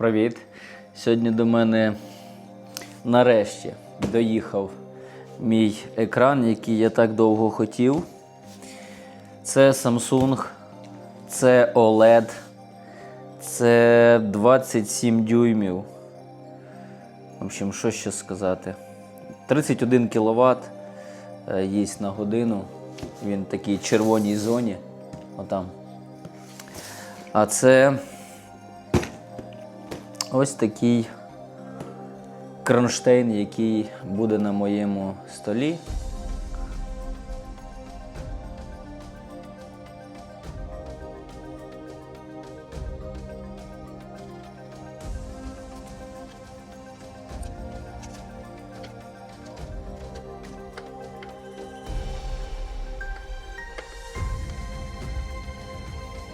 Привіт. Сьогодні до мене нарешті доїхав мій екран, який я так довго хотів. Це Samsung, це OLED, це 27 дюймів. В общем, що ще сказати? 31 кВт їсть на годину. Він в такій червоній зоні. Отам. А це ось такий кронштейн, який буде на моєму столі.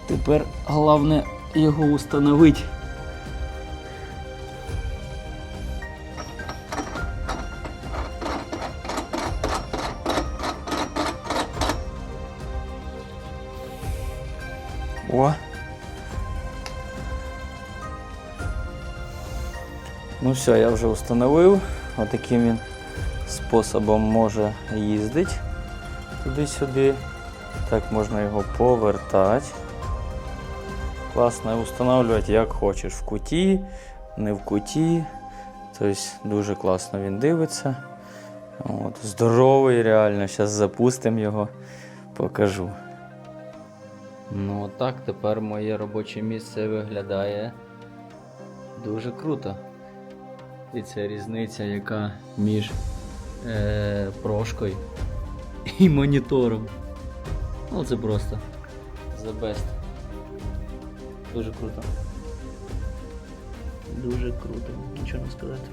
Тепер головне його установити. О. Ну все, я вже встановив. Отаким він способом може їздити туди-сюди. Так можна його повертати. Класно встановлювати як хочеш. В куті, не в куті. Тобто дуже класно він дивиться. От, здоровий, реально. Зараз запустимо його, покажу. Ну отак тепер моє робоче місце виглядає дуже круто. І це різниця, яка між е, прошкою і монітором. Ну це просто the best. Дуже круто. Дуже круто, нічого не сказати.